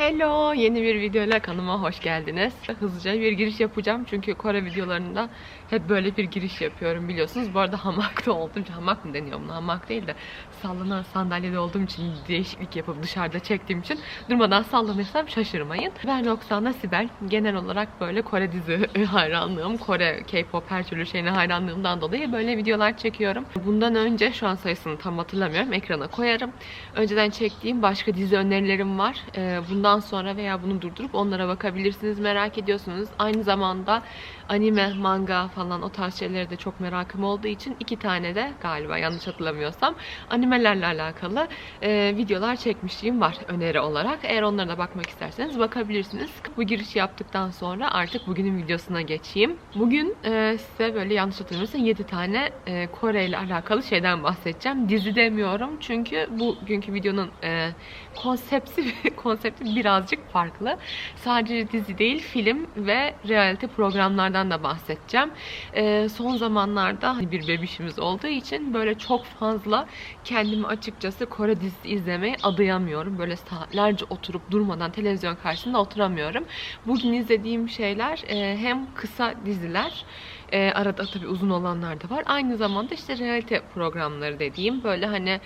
Hello, yeni bir videoyla kanalıma hoş geldiniz. Hızlıca bir giriş yapacağım çünkü Kore videolarında hep böyle bir giriş yapıyorum biliyorsunuz. Bu arada hamakta olduğum için, hamak mı deniyor buna? Hamak değil de sallanan sandalyede olduğum için değişiklik yapıp dışarıda çektiğim için durmadan sallanırsam şaşırmayın. Ben Roxana Sibel. Genel olarak böyle Kore dizi hayranlığım, Kore K-pop her türlü şeyine hayranlığımdan dolayı böyle videolar çekiyorum. Bundan önce şu an sayısını tam hatırlamıyorum. Ekrana koyarım. Önceden çektiğim başka dizi önerilerim var. Ee, bundan sonra veya bunu durdurup onlara bakabilirsiniz. Merak ediyorsunuz. Aynı zamanda anime, manga falan o tarz şeylere de çok merakım olduğu için iki tane de galiba yanlış hatırlamıyorsam animelerle alakalı e, videolar çekmişliğim var öneri olarak. Eğer onlara da bakmak isterseniz bakabilirsiniz. Bu girişi yaptıktan sonra artık bugünün videosuna geçeyim. Bugün e, size böyle yanlış hatırlamıyorsam 7 tane e, Kore ile alakalı şeyden bahsedeceğim. Dizi demiyorum çünkü bugünkü videonun e, konsepti konsepti birazcık farklı. Sadece dizi değil, film ve reality programlardan da bahsedeceğim. Ee, son zamanlarda hani bir bebişimiz olduğu için böyle çok fazla kendimi açıkçası Kore dizisi izlemeye adayamıyorum. Böyle saatlerce oturup durmadan televizyon karşısında oturamıyorum. Bugün izlediğim şeyler e, hem kısa diziler e, arada tabii uzun olanlar da var. Aynı zamanda işte reality programları dediğim böyle hani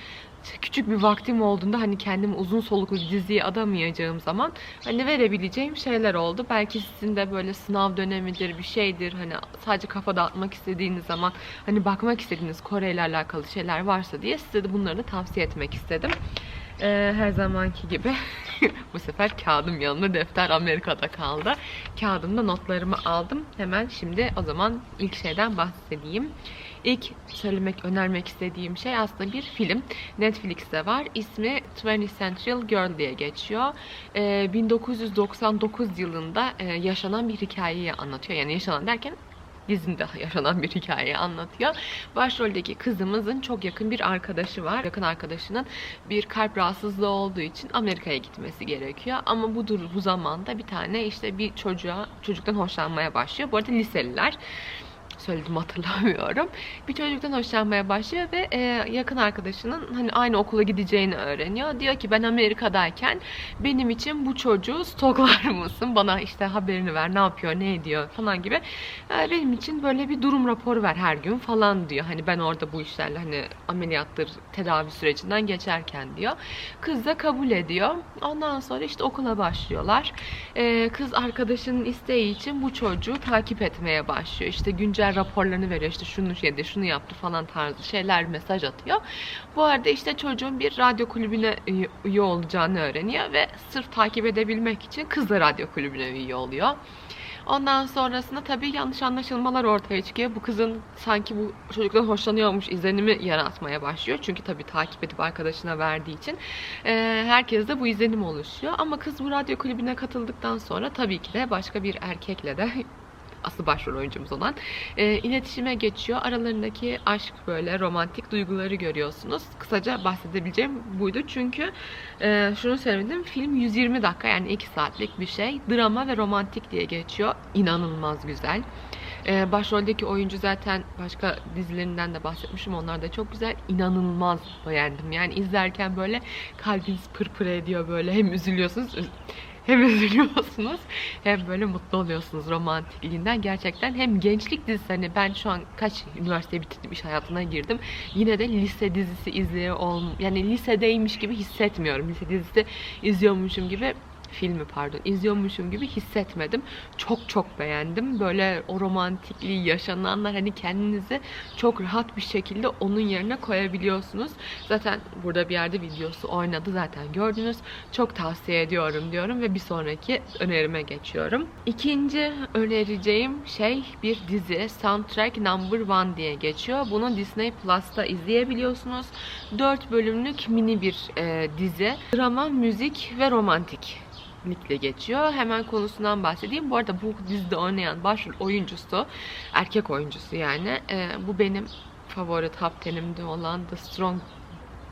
küçük bir vaktim olduğunda hani kendimi uzun soluklu diziye adamayacağım zaman hani verebileceğim şeyler oldu. Belki sizin de böyle sınav dönemidir bir şeydir hani sadece kafa dağıtmak istediğiniz zaman hani bakmak istediğiniz Kore ile alakalı şeyler varsa diye size de bunları da tavsiye etmek istedim. Ee, her zamanki gibi bu sefer kağıdım yanımda defter Amerika'da kaldı. Kağıdımda notlarımı aldım. Hemen şimdi o zaman ilk şeyden bahsedeyim. İlk söylemek, önermek istediğim şey aslında bir film. Netflix'te var. İsmi 20th Century Girl diye geçiyor. Ee, 1999 yılında e, yaşanan bir hikayeyi anlatıyor. Yani yaşanan derken dizinde yaşanan bir hikayeyi anlatıyor. Başroldeki kızımızın çok yakın bir arkadaşı var. Yakın arkadaşının bir kalp rahatsızlığı olduğu için Amerika'ya gitmesi gerekiyor. Ama bu bu zamanda bir tane işte bir çocuğa çocuktan hoşlanmaya başlıyor. Bu arada liseliler söyledim hatırlamıyorum. Bir çocuktan hoşlanmaya başlıyor ve e, yakın arkadaşının hani aynı okula gideceğini öğreniyor. Diyor ki ben Amerika'dayken benim için bu çocuğu stoklar mısın? Bana işte haberini ver, ne yapıyor, ne ediyor falan gibi. E, benim için böyle bir durum raporu ver her gün falan diyor. Hani ben orada bu işlerle hani ameliyattır, tedavi sürecinden geçerken diyor. Kız da kabul ediyor. Ondan sonra işte okula başlıyorlar. E, kız arkadaşının isteği için bu çocuğu takip etmeye başlıyor. İşte güncel raporlarını veriyor. İşte şunu yedi, şunu yaptı falan tarzı şeyler mesaj atıyor. Bu arada işte çocuğun bir radyo kulübüne üye- olacağını öğreniyor ve sırf takip edebilmek için kız da radyo kulübüne üye oluyor. Ondan sonrasında tabii yanlış anlaşılmalar ortaya çıkıyor. Bu kızın sanki bu çocuktan hoşlanıyormuş izlenimi yaratmaya başlıyor. Çünkü tabii takip edip arkadaşına verdiği için e, herkes de bu izlenim oluşuyor. Ama kız bu radyo kulübüne katıldıktan sonra tabii ki de başka bir erkekle de asıl başrol oyuncumuz olan e, iletişime geçiyor. Aralarındaki aşk böyle romantik duyguları görüyorsunuz. Kısaca bahsedebileceğim buydu. Çünkü e, şunu söyledim. Film 120 dakika yani 2 saatlik bir şey. Drama ve romantik diye geçiyor. İnanılmaz güzel. E, başroldeki oyuncu zaten başka dizilerinden de bahsetmişim. Onlar da çok güzel. İnanılmaz beğendim. Yani izlerken böyle kalbiniz pırpır ediyor böyle. Hem üzülüyorsunuz hem üzülüyorsunuz hem böyle mutlu oluyorsunuz romantikliğinden. Gerçekten hem gençlik dizisi hani ben şu an kaç üniversite bitirdim iş hayatına girdim. Yine de lise dizisi izliyor ol yani lisedeymiş gibi hissetmiyorum. Lise dizisi izliyormuşum gibi filmi pardon izliyormuşum gibi hissetmedim. Çok çok beğendim. Böyle o romantikliği yaşananlar hani kendinizi çok rahat bir şekilde onun yerine koyabiliyorsunuz. Zaten burada bir yerde videosu oynadı zaten gördünüz. Çok tavsiye ediyorum diyorum ve bir sonraki önerime geçiyorum. İkinci önereceğim şey bir dizi Soundtrack Number One diye geçiyor. Bunu Disney Plus'ta izleyebiliyorsunuz. 4 bölümlük mini bir e, dizi. Drama, müzik ve romantik likle geçiyor. Hemen konusundan bahsedeyim. Bu arada bu dizide oynayan başrol oyuncusu, erkek oyuncusu yani. e, bu benim favori top 10'imde olan The Strong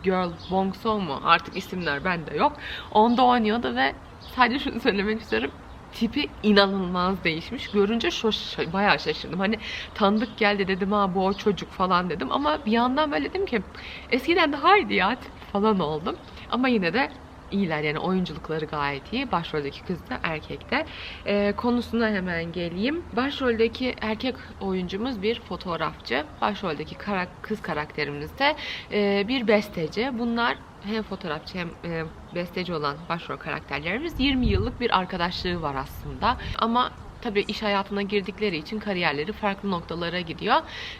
Girl Bong Song mu? Artık isimler bende yok. Onda oynuyordu ve sadece şunu söylemek istiyorum. Tipi inanılmaz değişmiş. Görünce şoş, bayağı şaşırdım. Hani tanıdık geldi dedim ha bu o çocuk falan dedim. Ama bir yandan böyle dedim ki eskiden daha iyiydi ya falan oldum. Ama yine de iyiler yani oyunculukları gayet iyi. Başroldeki kız da erkekte. Ee, konusuna hemen geleyim. Başroldeki erkek oyuncumuz bir fotoğrafçı. Başroldeki kara- kız karakterimiz de e, bir besteci. Bunlar hem fotoğrafçı hem e, besteci olan başrol karakterlerimiz 20 yıllık bir arkadaşlığı var aslında. Ama tabii iş hayatına girdikleri için kariyerleri farklı noktalara gidiyor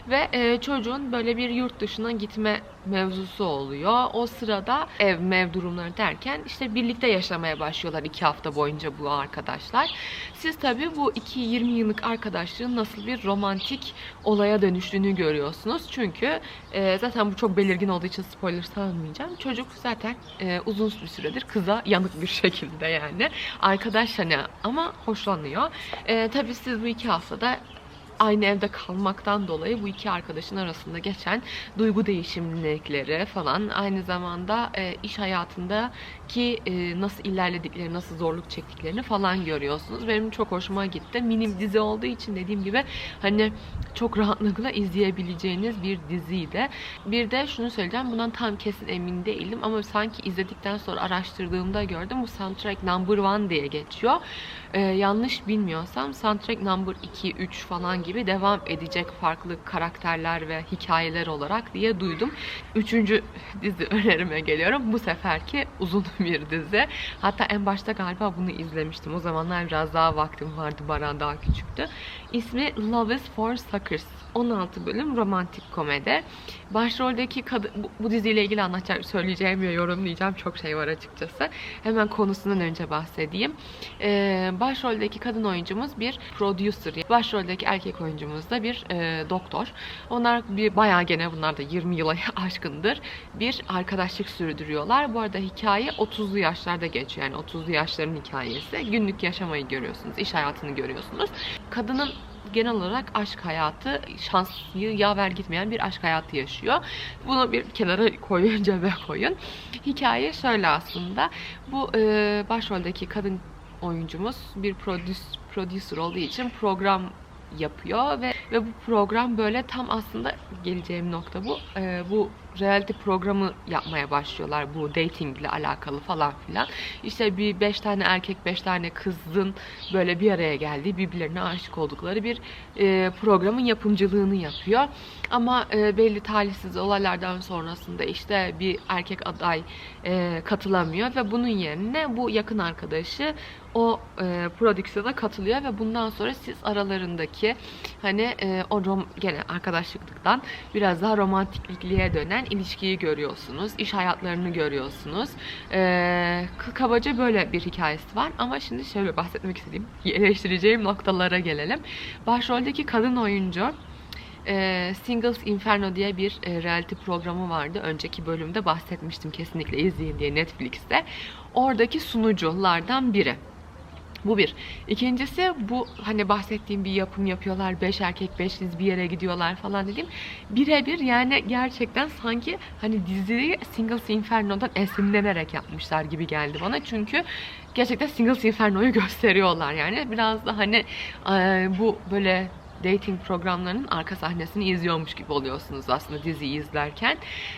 ve e, çocuğun böyle bir yurt dışına gitme mevzusu oluyor. O sırada ev mev durumları derken işte birlikte yaşamaya başlıyorlar iki hafta boyunca bu arkadaşlar. Siz tabii bu iki 20 yıllık arkadaşlığın nasıl bir romantik olaya dönüştüğünü görüyorsunuz. Çünkü e, zaten bu çok belirgin olduğu için spoiler salmayacağım. Çocuk zaten e, uzun bir süredir kıza yanık bir şekilde yani. Arkadaş hani ama hoşlanıyor. E, tabii siz bu iki haftada aynı evde kalmaktan dolayı bu iki arkadaşın arasında geçen duygu değişimlikleri falan aynı zamanda e, iş hayatındaki e, nasıl ilerledikleri, nasıl zorluk çektiklerini falan görüyorsunuz. Benim çok hoşuma gitti. Minim dizi olduğu için dediğim gibi hani çok rahatlıkla izleyebileceğiniz bir diziydi. Bir de şunu söyleyeceğim. Bundan tam kesin emin değilim ama sanki izledikten sonra araştırdığımda gördüm. Bu soundtrack number one diye geçiyor. Ee, yanlış bilmiyorsam soundtrack number 2, 3 falan gibi devam edecek farklı karakterler ve hikayeler olarak diye duydum. Üçüncü dizi önerime geliyorum. Bu seferki uzun bir dizi. Hatta en başta galiba bunu izlemiştim. O zamanlar biraz daha vaktim vardı. Baran daha küçüktü. İsmi Love is for Suckers. 16 bölüm romantik komedi. Başroldeki kadın, bu, bu diziyle ilgili anlatacak, söyleyeceğim ve yorumlayacağım çok şey var açıkçası. Hemen konusundan önce bahsedeyim. Ee, başroldeki kadın oyuncumuz bir producer. Başroldeki erkek oyuncumuz da bir e, doktor. Onlar bir bayağı gene bunlar da 20 yıla aşkındır bir arkadaşlık sürdürüyorlar. Bu arada hikaye 30'lu yaşlarda geçiyor. Yani 30'lu yaşların hikayesi. Günlük yaşamayı görüyorsunuz, iş hayatını görüyorsunuz. Kadının genel olarak aşk hayatı şanslı yaver gitmeyen bir aşk hayatı yaşıyor. Bunu bir kenara koyun, cebe koyun. Hikaye şöyle aslında. Bu e, başroldeki kadın oyuncumuz bir prodüs, producer olduğu için program yapıyor ve ve bu program böyle tam aslında geleceğim nokta bu. E, bu reality programı yapmaya başlıyorlar bu dating ile alakalı falan filan. İşte bir beş tane erkek, beş tane kızın böyle bir araya geldiği, birbirlerine aşık oldukları bir e, programın yapımcılığını yapıyor. Ama e, belli talihsiz olaylardan sonrasında işte bir erkek aday e, katılamıyor ve bunun yerine bu yakın arkadaşı o e, prodüksiyona katılıyor ve bundan sonra siz aralarındaki hani e, o rom gene arkadaşlıktan biraz daha romantikliğe dönen ilişkiyi görüyorsunuz. iş hayatlarını görüyorsunuz. E, kabaca böyle bir hikayesi var ama şimdi şöyle bahsetmek istediğim eleştireceğim noktalara gelelim. Başroldeki kadın oyuncu e, Singles Inferno diye bir e, reality programı vardı. Önceki bölümde bahsetmiştim kesinlikle izleyin diye Netflix'te. Oradaki sunuculardan biri. Bu bir. İkincisi bu hani bahsettiğim bir yapım yapıyorlar. Beş erkek beş kız bir yere gidiyorlar falan dedim. Birebir yani gerçekten sanki hani diziyi Singles Inferno'dan esinlenerek yapmışlar gibi geldi bana. Çünkü gerçekten Singles Inferno'yu gösteriyorlar yani. Biraz da hani bu böyle dating programlarının arka sahnesini izliyormuş gibi oluyorsunuz aslında diziyi izlerken.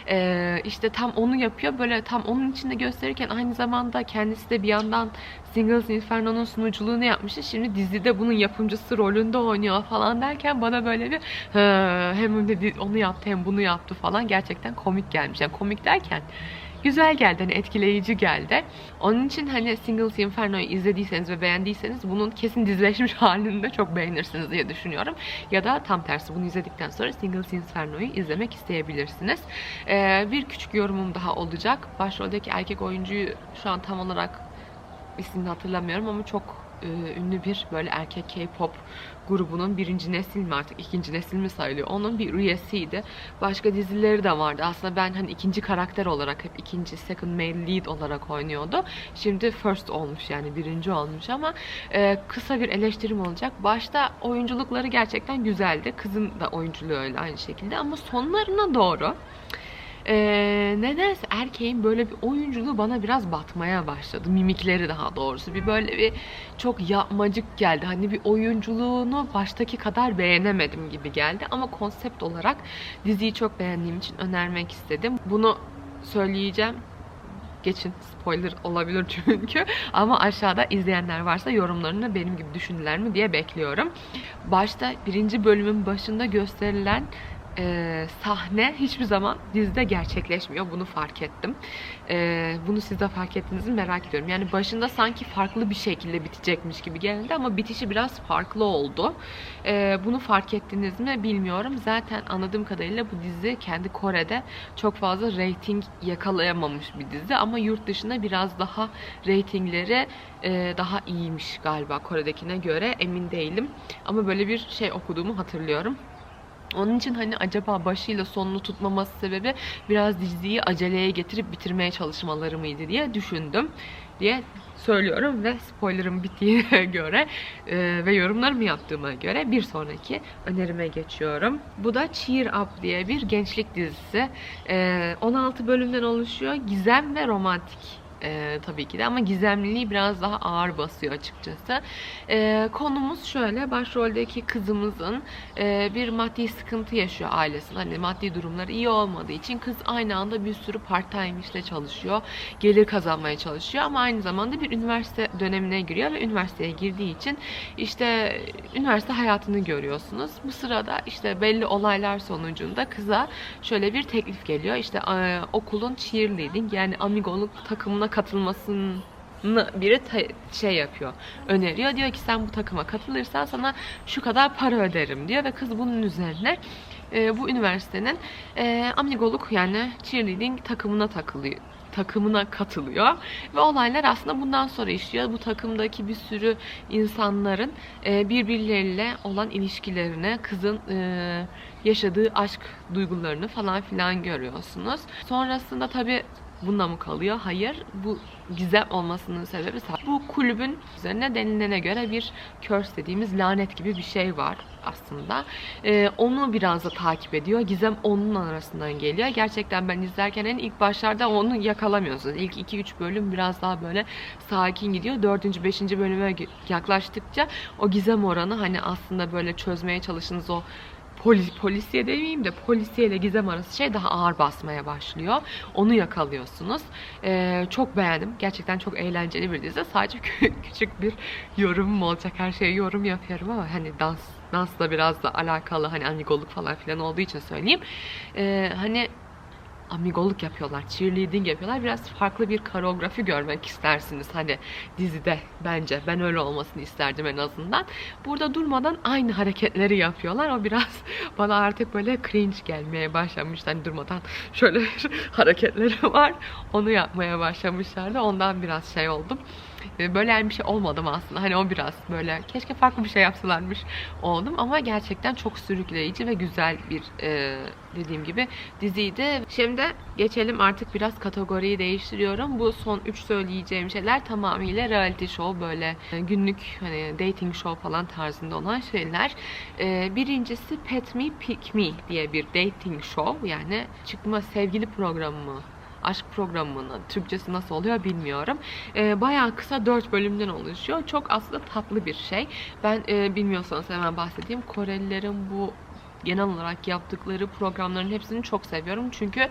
Ee, işte tam onu yapıyor. Böyle tam onun içinde gösterirken aynı zamanda kendisi de bir yandan Singles Inferno'nun sunuculuğunu yapmıştı. Şimdi dizide bunun yapımcısı rolünde oynuyor falan derken bana böyle bir "Hı, hem de onu yaptı hem bunu yaptı falan gerçekten komik gelmiş. Yani komik derken güzel geldi. Hani etkileyici geldi. Onun için hani Singles Inferno'yu izlediyseniz ve beğendiyseniz bunun kesin dizileşmiş halini de çok beğenirsiniz diye düşünüyorum. Ya da tam tersi bunu izledikten sonra Singles Inferno'yu izlemek isteyebilirsiniz. Ee, bir küçük yorumum daha olacak. Başroldeki erkek oyuncuyu şu an tam olarak ismini hatırlamıyorum ama çok e, ünlü bir böyle erkek K-pop grubunun birinci nesil mi artık ikinci nesil mi sayılıyor onun bir üyesiydi. Başka dizileri de vardı. Aslında ben hani ikinci karakter olarak hep ikinci second male lead olarak oynuyordu. Şimdi first olmuş yani birinci olmuş ama e, kısa bir eleştirim olacak. Başta oyunculukları gerçekten güzeldi. Kızın da oyunculuğu öyle aynı şekilde ama sonlarına doğru ee, nedense erkeğin böyle bir oyunculuğu bana biraz batmaya başladı. Mimikleri daha doğrusu. Bir böyle bir çok yapmacık geldi. Hani bir oyunculuğunu baştaki kadar beğenemedim gibi geldi. Ama konsept olarak diziyi çok beğendiğim için önermek istedim. Bunu söyleyeceğim geçin. Spoiler olabilir çünkü. Ama aşağıda izleyenler varsa yorumlarını benim gibi düşündüler mi diye bekliyorum. Başta birinci bölümün başında gösterilen e, sahne hiçbir zaman dizide gerçekleşmiyor. Bunu fark ettim. E, bunu siz de fark ettiniz mi merak ediyorum. Yani başında sanki farklı bir şekilde bitecekmiş gibi geldi ama bitişi biraz farklı oldu. E, bunu fark ettiniz mi bilmiyorum. Zaten anladığım kadarıyla bu dizi kendi Kore'de çok fazla reyting yakalayamamış bir dizi ama yurt dışında biraz daha reytingleri e, daha iyiymiş galiba Kore'dekine göre emin değilim. Ama böyle bir şey okuduğumu hatırlıyorum. Onun için hani acaba başıyla sonunu tutmaması sebebi biraz diziyi aceleye getirip bitirmeye çalışmaları mıydı diye düşündüm diye söylüyorum ve spoilerım bittiğine göre e, ve yorumlarımı yaptığıma göre bir sonraki önerime geçiyorum. Bu da Cheer Up diye bir gençlik dizisi. E, 16 bölümden oluşuyor. Gizem ve romantik e, tabii ki de ama gizemliliği biraz daha ağır basıyor açıkçası. E, konumuz şöyle, başroldeki kızımızın e, bir maddi sıkıntı yaşıyor ailesinin. Hani maddi durumları iyi olmadığı için kız aynı anda bir sürü part time işte çalışıyor. Gelir kazanmaya çalışıyor ama aynı zamanda bir üniversite dönemine giriyor ve üniversiteye girdiği için işte üniversite hayatını görüyorsunuz. Bu sırada işte belli olaylar sonucunda kıza şöyle bir teklif geliyor. İşte e, okulun cheerleading yani amigoluk takımına katılmasını biri şey yapıyor, öneriyor. Diyor ki sen bu takıma katılırsan sana şu kadar para öderim diyor ve kız bunun üzerine e, bu üniversitenin e, amigoluk yani cheerleading takımına takılıyor takımına katılıyor ve olaylar aslında bundan sonra işliyor. Bu takımdaki bir sürü insanların e, birbirleriyle olan ilişkilerine, kızın e, yaşadığı aşk duygularını falan filan görüyorsunuz. Sonrasında tabii Bunda mı kalıyor? Hayır. Bu gizem olmasının sebebi bu kulübün üzerine denilene göre bir curse dediğimiz lanet gibi bir şey var aslında. Ee, onu biraz da takip ediyor. Gizem onun arasından geliyor. Gerçekten ben izlerken en ilk başlarda onu yakalamıyorsunuz. İlk 2-3 bölüm biraz daha böyle sakin gidiyor. 4. 5. bölüme yaklaştıkça o gizem oranı hani aslında böyle çözmeye çalıştığınız o polis, polisiye demeyeyim de polisiye ile gizem arası şey daha ağır basmaya başlıyor. Onu yakalıyorsunuz. Ee, çok beğendim. Gerçekten çok eğlenceli bir dizi. Sadece küçük bir yorumum olacak. Her şeye yorum yapıyorum ama hani dans dansla biraz da alakalı hani amigoluk falan filan olduğu için söyleyeyim. Ee, hani amigoluk yapıyorlar, cheerleading yapıyorlar. Biraz farklı bir koreografi görmek istersiniz hani dizide bence. Ben öyle olmasını isterdim en azından. Burada durmadan aynı hareketleri yapıyorlar. O biraz bana artık böyle cringe gelmeye başlamış. Hani durmadan şöyle hareketleri var. Onu yapmaya başlamışlardı. Ondan biraz şey oldum. Ee, böyle bir şey olmadım aslında. Hani o biraz böyle keşke farklı bir şey yapsalarmış oldum ama gerçekten çok sürükleyici ve güzel bir e, dediğim gibi diziydi. Şimdi geçelim artık biraz kategoriyi değiştiriyorum. Bu son 3 söyleyeceğim şeyler tamamıyla reality show böyle e, günlük hani dating show falan tarzında olan şeyler. E, birincisi Pet Me Pick Me diye bir dating show yani çıkma sevgili programı mı aşk programının Türkçesi nasıl oluyor bilmiyorum. E, bayağı kısa 4 bölümden oluşuyor. Çok aslında tatlı bir şey. Ben e, bilmiyorsanız hemen bahsedeyim. Korelilerin bu genel olarak yaptıkları programların hepsini çok seviyorum. Çünkü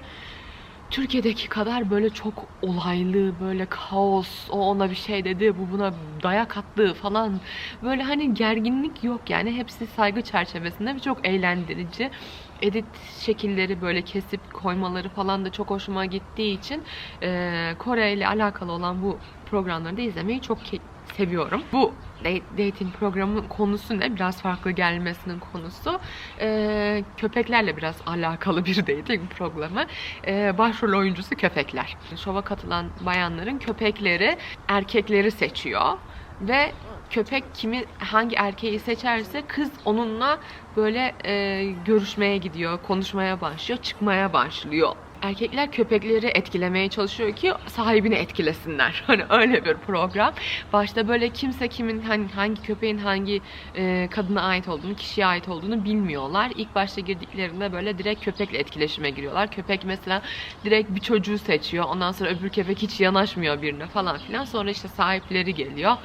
Türkiye'deki kadar böyle çok olaylı, böyle kaos, o ona bir şey dedi, bu buna dayak attı falan. Böyle hani gerginlik yok yani. Hepsi saygı çerçevesinde ve çok eğlendirici edit şekilleri böyle kesip koymaları falan da çok hoşuma gittiği için e, Kore ile alakalı olan bu programları da izlemeyi çok seviyorum. Bu dating programının konusu ne? Biraz farklı gelmesinin konusu. Ee, köpeklerle biraz alakalı bir dating programı. Ee, başrol oyuncusu köpekler. Şova katılan bayanların köpekleri erkekleri seçiyor ve köpek kimi hangi erkeği seçerse kız onunla böyle e, görüşmeye gidiyor, konuşmaya başlıyor, çıkmaya başlıyor erkekler köpekleri etkilemeye çalışıyor ki sahibini etkilesinler. Hani öyle bir program. Başta böyle kimse kimin hani hangi köpeğin hangi e, kadına ait olduğunu, kişiye ait olduğunu bilmiyorlar. İlk başta girdiklerinde böyle direkt köpekle etkileşime giriyorlar. Köpek mesela direkt bir çocuğu seçiyor. Ondan sonra öbür köpek hiç yanaşmıyor birine falan filan. Sonra işte sahipleri geliyor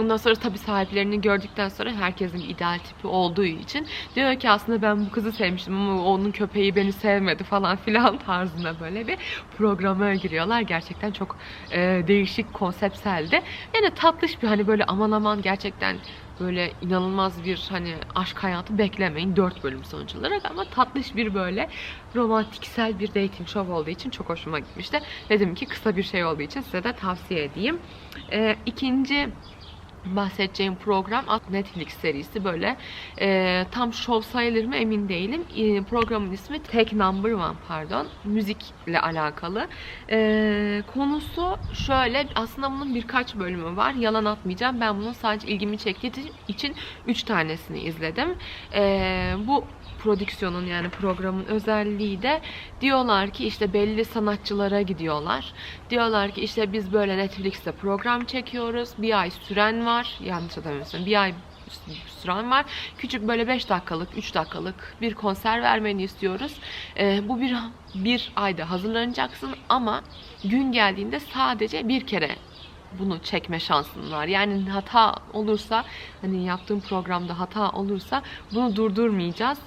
Ondan sonra tabii sahiplerini gördükten sonra herkesin ideal tipi olduğu için diyor ki aslında ben bu kızı sevmiştim ama onun köpeği beni sevmedi falan filan tarzında böyle bir programa giriyorlar. Gerçekten çok e, değişik konseptseldi. Yani tatlış bir hani böyle aman aman gerçekten böyle inanılmaz bir hani aşk hayatı beklemeyin. 4 bölüm sonuç olarak ama tatlış bir böyle romantiksel bir dating show olduğu için çok hoşuma gitmişti. Dedim ki kısa bir şey olduğu için size de tavsiye edeyim. Ee, ikinci bahsedeceğim program Netflix serisi böyle e, tam show sayılır mı emin değilim. E, programın ismi Take Number One pardon. Müzikle alakalı. E, konusu şöyle aslında bunun birkaç bölümü var. Yalan atmayacağım. Ben bunun sadece ilgimi çektiği için 3 tanesini izledim. E, bu prodüksiyonun yani programın özelliği de diyorlar ki işte belli sanatçılara gidiyorlar. Diyorlar ki işte biz böyle Netflix'te program çekiyoruz. Bir ay süren var. Yanlış hatırlamıyorsam bir ay süren var. Küçük böyle 5 dakikalık, 3 dakikalık bir konser vermeni istiyoruz. Ee, bu bir bir ayda hazırlanacaksın ama gün geldiğinde sadece bir kere bunu çekme şansın var. Yani hata olursa hani yaptığım programda hata olursa bunu durdurmayacağız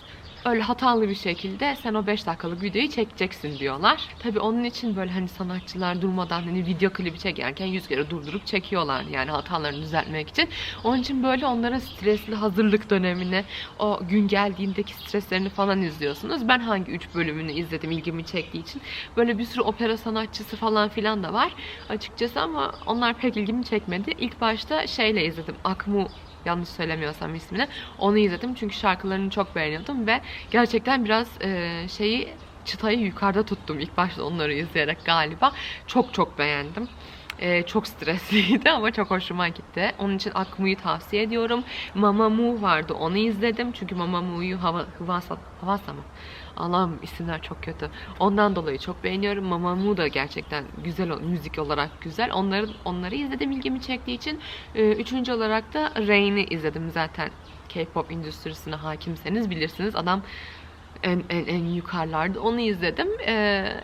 öyle hatalı bir şekilde sen o 5 dakikalık videoyu çekeceksin diyorlar. Tabii onun için böyle hani sanatçılar durmadan hani video klibi çekerken yüz kere durdurup çekiyorlar yani hatalarını düzeltmek için. Onun için böyle onların stresli hazırlık dönemini, o gün geldiğindeki streslerini falan izliyorsunuz. Ben hangi 3 bölümünü izledim ilgimi çektiği için. Böyle bir sürü opera sanatçısı falan filan da var açıkçası ama onlar pek ilgimi çekmedi. İlk başta şeyle izledim. Akmu yanlış söylemiyorsam ismini. Onu izledim çünkü şarkılarını çok beğeniyordum ve gerçekten biraz e, şeyi çıtayı yukarıda tuttum ilk başta onları izleyerek galiba. Çok çok beğendim. Ee, çok stresliydi ama çok hoşuma gitti. Onun için Akmu'yu tavsiye ediyorum. Mamamoo vardı onu izledim. Çünkü Mamamoo'yu hava, Hıvasa, Havasa mı? Allah'ım isimler çok kötü. Ondan dolayı çok beğeniyorum. Mamamoo da gerçekten güzel müzik olarak güzel. Onları onları izledim ilgimi çektiği için. Ee, üçüncü olarak da Rain'i izledim zaten. K-pop endüstrisine hakimseniz bilirsiniz. Adam en, en, en yukarılarda onu izledim. Ee,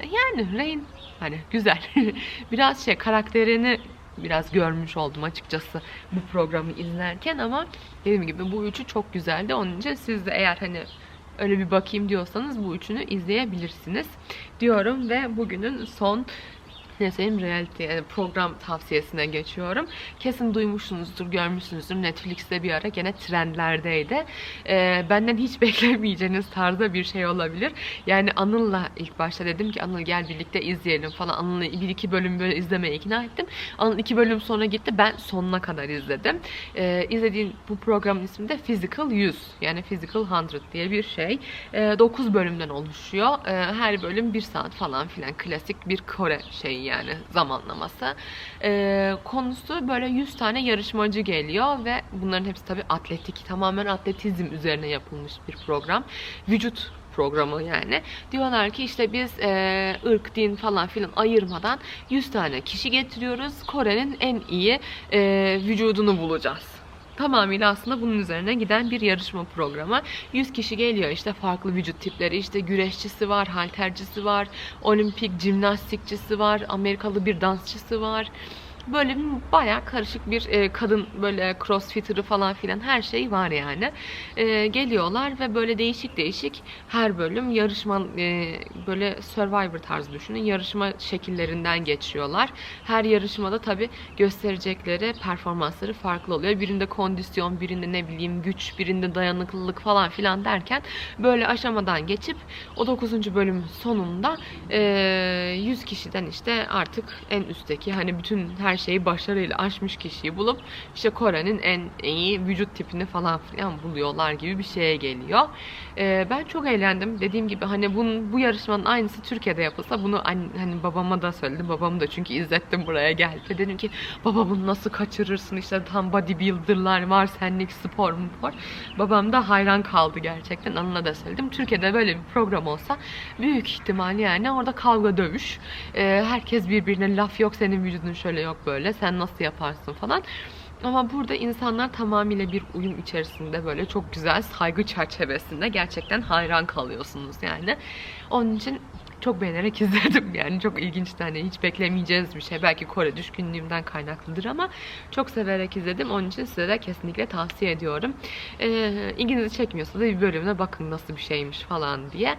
yani Rain hani güzel. biraz şey karakterini biraz görmüş oldum açıkçası bu programı izlerken ama dediğim gibi bu üçü çok güzeldi. Onun için siz de eğer hani öyle bir bakayım diyorsanız bu üçünü izleyebilirsiniz diyorum ve bugünün son ne söyleyeyim reality yani program tavsiyesine geçiyorum. Kesin duymuşsunuzdur, görmüşsünüzdür. Netflix'te bir ara gene trendlerdeydi. Ee, benden hiç beklemeyeceğiniz tarzda bir şey olabilir. Yani Anıl'la ilk başta dedim ki Anıl gel birlikte izleyelim falan. Anıl'ı bir iki bölüm böyle izlemeye ikna ettim. Anıl iki bölüm sonra gitti. Ben sonuna kadar izledim. Ee, izlediğim bu programın ismi de Physical 100. Yani Physical 100 diye bir şey. Ee, 9 bölümden oluşuyor. Ee, her bölüm 1 saat falan filan. Klasik bir Kore şeyi yani zamanlaması. Ee, konusu böyle 100 tane yarışmacı geliyor ve bunların hepsi tabii atletik, tamamen atletizm üzerine yapılmış bir program. Vücut programı yani. Diyorlar ki işte biz e, ırk, din falan filan ayırmadan 100 tane kişi getiriyoruz. Kore'nin en iyi e, vücudunu bulacağız tamamıyla aslında bunun üzerine giden bir yarışma programı. 100 kişi geliyor işte farklı vücut tipleri işte güreşçisi var, haltercisi var, olimpik jimnastikçisi var, Amerikalı bir dansçısı var böyle bayağı karışık bir e, kadın böyle crossfitter'ı falan filan her şey var yani. E, geliyorlar ve böyle değişik değişik her bölüm yarışma e, böyle survivor tarzı düşünün. Yarışma şekillerinden geçiyorlar. Her yarışmada tabi gösterecekleri performansları farklı oluyor. Birinde kondisyon, birinde ne bileyim güç, birinde dayanıklılık falan filan derken böyle aşamadan geçip o 9. bölüm sonunda e, 100 kişiden işte artık en üstteki hani bütün her her şeyi başarıyla aşmış kişiyi bulup işte Kore'nin en iyi vücut tipini falan filan buluyorlar gibi bir şeye geliyor. Ee, ben çok eğlendim. Dediğim gibi hani bunun, bu yarışmanın aynısı Türkiye'de yapılsa bunu hani babama da söyledim. Babamı da çünkü izlettim buraya geldi. Dedim ki baba bunu nasıl kaçırırsın işte tam bodybuilder'lar var senlik spor mu spor. Babam da hayran kaldı gerçekten. Anına da söyledim. Türkiye'de böyle bir program olsa büyük ihtimal yani orada kavga dövüş. Ee, herkes birbirine laf yok senin vücudun şöyle yok böyle sen nasıl yaparsın falan. Ama burada insanlar tamamıyla bir uyum içerisinde böyle çok güzel saygı çerçevesinde gerçekten hayran kalıyorsunuz yani. Onun için çok beğenerek izledim yani. Çok ilginçti hani hiç beklemeyeceğiniz bir şey. Belki Kore düşkünlüğümden kaynaklıdır ama çok severek izledim. Onun için size de kesinlikle tavsiye ediyorum. Ee, ilginizi çekmiyorsa da bir bölümüne bakın nasıl bir şeymiş falan diye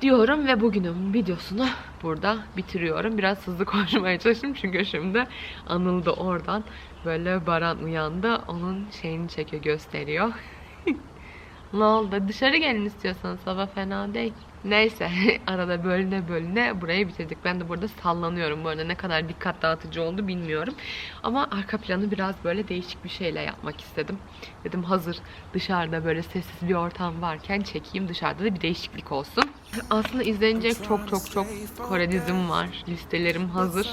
diyorum ve bugünün videosunu burada bitiriyorum. Biraz hızlı konuşmaya çalıştım çünkü şimdi Anıl da oradan böyle Baran uyandı. Onun şeyini çekiyor gösteriyor. ne oldu? Dışarı gelin istiyorsan sabah fena değil. Neyse arada bölüne bölüne burayı bitirdik. Ben de burada sallanıyorum bu arada ne kadar dikkat dağıtıcı oldu bilmiyorum. Ama arka planı biraz böyle değişik bir şeyle yapmak istedim. Dedim hazır dışarıda böyle sessiz bir ortam varken çekeyim dışarıda da bir değişiklik olsun. Aslında izlenecek çok çok çok Kore dizim var. Listelerim hazır.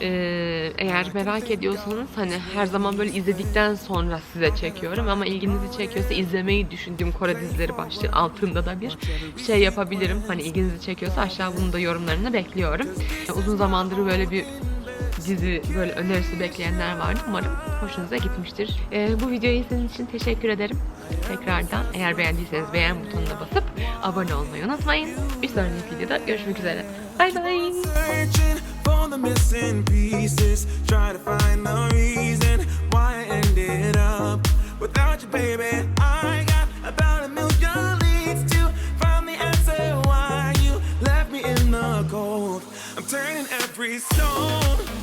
Ee, eğer merak ediyorsanız hani her zaman böyle izledikten sonra size çekiyorum ama ilginizi çekiyorsa izlemeyi düşündüğüm Kore dizileri başlığı altında da bir şey yapabilirim. Hani ilginizi çekiyorsa aşağı bunu da yorumlarını bekliyorum. Uzun zamandır böyle bir dizi böyle önerisi bekleyenler vardı. Umarım hoşunuza gitmiştir. Ee, bu videoyu izlediğiniz için teşekkür ederim. Tekrardan eğer beğendiyseniz beğen butonuna basıp abone olmayı unutmayın. Bir sonraki videoda görüşmek üzere. Bay bay. turning every stone.